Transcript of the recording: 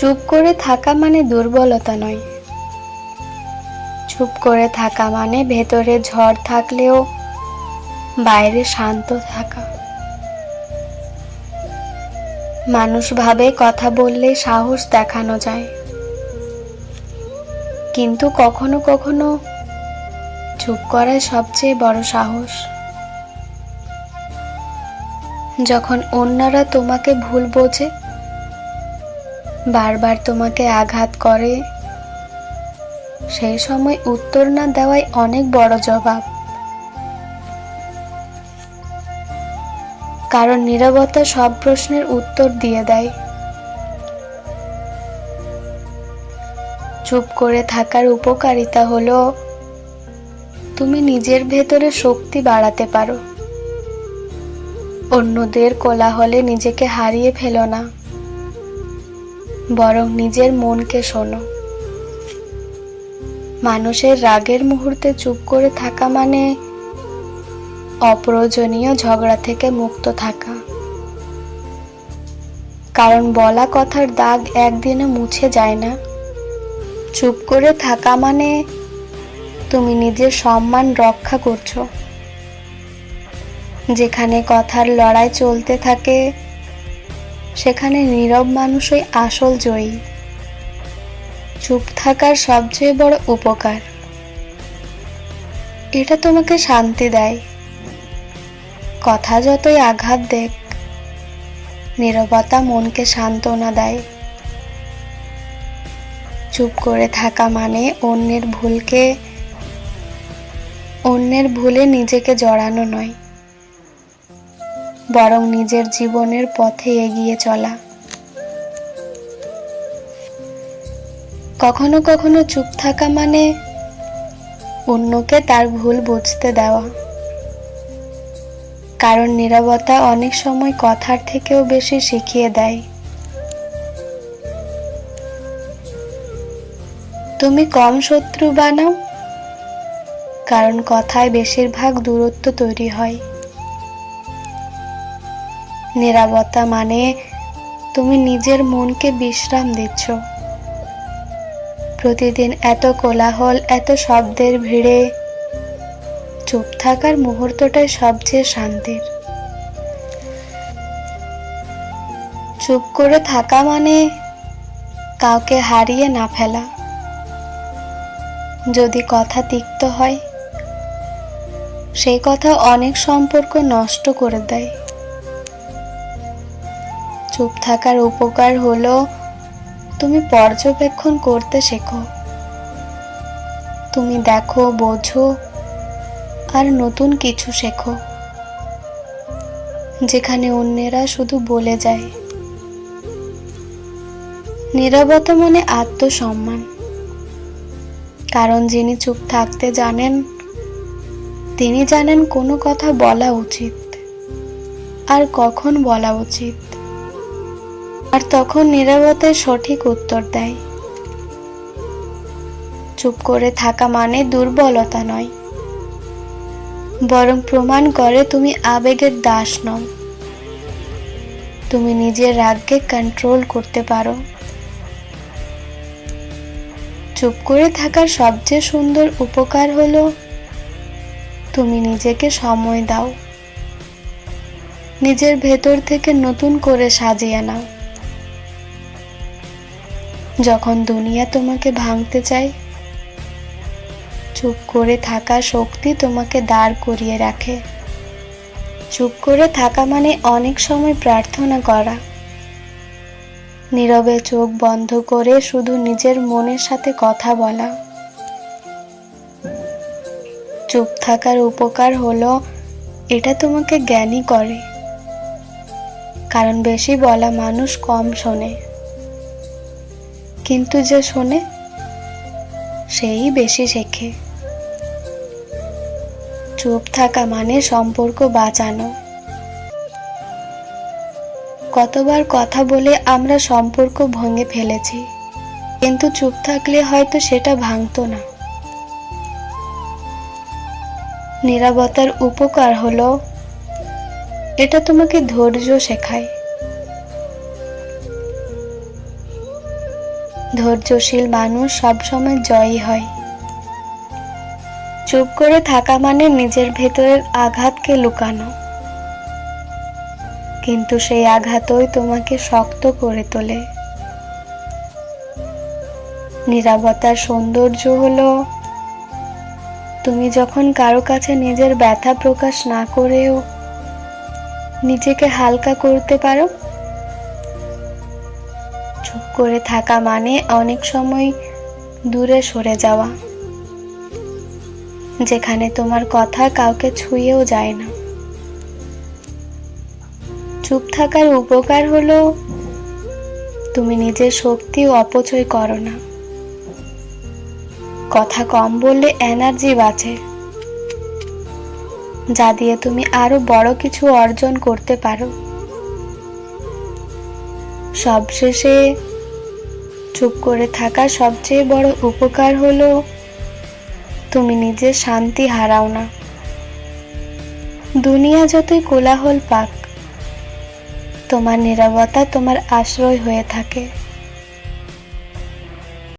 চুপ করে থাকা মানে দুর্বলতা নয়। চুপ করে থাকা মানে ভেতরে ঝড় থাকলেও বাইরে শান্ত থাকা। মানুষ ভাবে কথা বললে সাহস দেখানো যায়। কিন্তু কখনো কখনো চুপ করাই সবচেয়ে বড় সাহস। যখন অন্যরা তোমাকে ভুল বোঝে বারবার তোমাকে আঘাত করে। সেই সময় উত্তর না দেওয়াই অনেক বড় জবাব। কারণ নীরবতা সব প্রশ্নের উত্তর দিয়ে দেয়। চুপ করে থাকার উপকারিতা হলো, তুমি নিজের ভেতরে শক্তি বাড়াতে পারো। অন্যদের কোলাহলে নিজেকে হারিয়ে ফেলো না। বরং নিজের মনকে শোনো। মানুষের রাগের মুহূর্তে চুপ করে থাকা মানে অপ্রয়োজনীয় ঝগড়া থেকে মুক্ত থাকা। কারণ বলা কথার দাগ একদিনে মুছে যায় না। চুপ করে থাকা মানে তুমি নিজের সম্মান রক্ষা করছ। যেখানে কথার লড়াই চলতে থাকে সেখানে নীরব মানুষই আসল জয়ী। চুপ থাকার সবচেয়ে বড় উপকার। এটা তোমাকে শান্তি দেয়। কথা যতই আঘাত দেখ, নীরবতা মনকে সান্ত্বনা দেয়। চুপ করে থাকা মানে অন্যের ভুলকে, অন্যের ভুলে নিজেকে জড়ানো নয়। বরং নিজের জীবনের পথে এগিয়ে চলা। কখনো কখনো চুপ থাকা মানে অন্যকে তার ভুল বুঝতে দেওয়া। কারণ নীরবতা অনেক সময় কথার থেকেও বেশি শিখিয়ে দেয়। তুমি কম শত্রু বানাও, কারণ কথায় বেশিরভাগ দূরত্ব তৈরি হয়। নীরবতা মানে তুমি নিজের মনকে বিশ্রাম দিচ্ছ। প্রতিদিন এত কোলাহল, এত শব্দের ভিড়ে চুপ থাকার মুহূর্তটাই সবচেয়ে শান্তির। চুপ করে থাকা মানে কাউকে হারিয়ে না ফেলা। যদি কথা তিক্ত হয়, সেই কথা অনেক সম্পর্ক নষ্ট করে দেয়। চুপ থাকার উপকার হলো তুমি পর্যবেক্ষণ করতে শেখো। তুমি দেখো, বোঝো আর নতুন কিছু শেখো, যেখানে অন্যেরা শুধু বলে যায়। নীরবতা মানে আত্মসম্মান। কারণ যিনি চুপ থাকতে জানেন, তিনি জানেন কোনো কথা বলা উচিত আর কখন বলা উচিত। আর তখন নীরবতায় সঠিক উত্তর দেয়। চুপ করে থাকা মানে দুর্বলতা নয়। বরং প্রমাণ করে তুমি আবেগের দাস নও। তুমি নিজের রাগকে কন্ট্রোল করতে পারো। চুপ করে থাকার সবচেয়ে সুন্দর উপকার হলো তুমি নিজেকে সময় দাও। নিজের ভেতর থেকে নতুন করে সাজিয়ে নাও। যখন দুনিয়া তোমাকে ভাঙতে চায়, চুপ করে থাকা শক্তি তোমাকে দাঁড় করিয়ে রাখে। চুপ করে থাকা মানে অনেক সময় প্রার্থনা করা। নীরবে চোখ বন্ধ করে শুধু নিজের মনের সাথে কথা বলা। চুপ থাকার উপকার হলো, এটা তোমাকে জ্ঞানী করে। কারণ বেশি বলা মানুষ কম শোনে। কিন্তু যে শোনে, সেই বেশি শেখে। চুপ থাকা মানে সম্পর্ক বাঁচানো। কতবার কথা বলে আমরা সম্পর্ক ভেঙে ফেলেছি, কিন্তু চুপ থাকলে হয়তো সেটা ভাঙতো না। নিরাপত্তার উপকার হলো, এটা তোমাকে ধৈর্য শেখায়। ধৈর্যশীল মানুষ সবসময় জয়ী হয়। চুপ করে থাকা মানে নিজের ভেতরের আঘাতকে লুকানো। কিন্তু সেই আঘাতই তোমাকে শক্ত করে তোলে। নীরবতার সৌন্দর্য হলো, তুমি যখন কারও কাছে নিজের ব্যথা প্রকাশ না করেও নিজেকে হালকা করতে পারো চুপ করে থাকা মানে অনেক সময় দূরে সরে যাওয়া। যেখানে তোমার কথা কাউকে ছুঁয়েও যায় না। চুপ থাকার উপকার হলো তুমি নিজের শক্তি অপচয় করো না। কথা কম বললে এনার্জি বাঁচে, যা দিয়ে তুমি আরও বড় কিছু অর্জন করতে পারো। সবশেষে চুপ করে থাকা সবচেয়ে বড় উপকার হলো তুমি নিজের শান্তি হারাও না। দুনিয়া যতই কোলাহল পাক, তোমার নিরাপত্তা তোমার আশ্রয় হয়ে থাকে।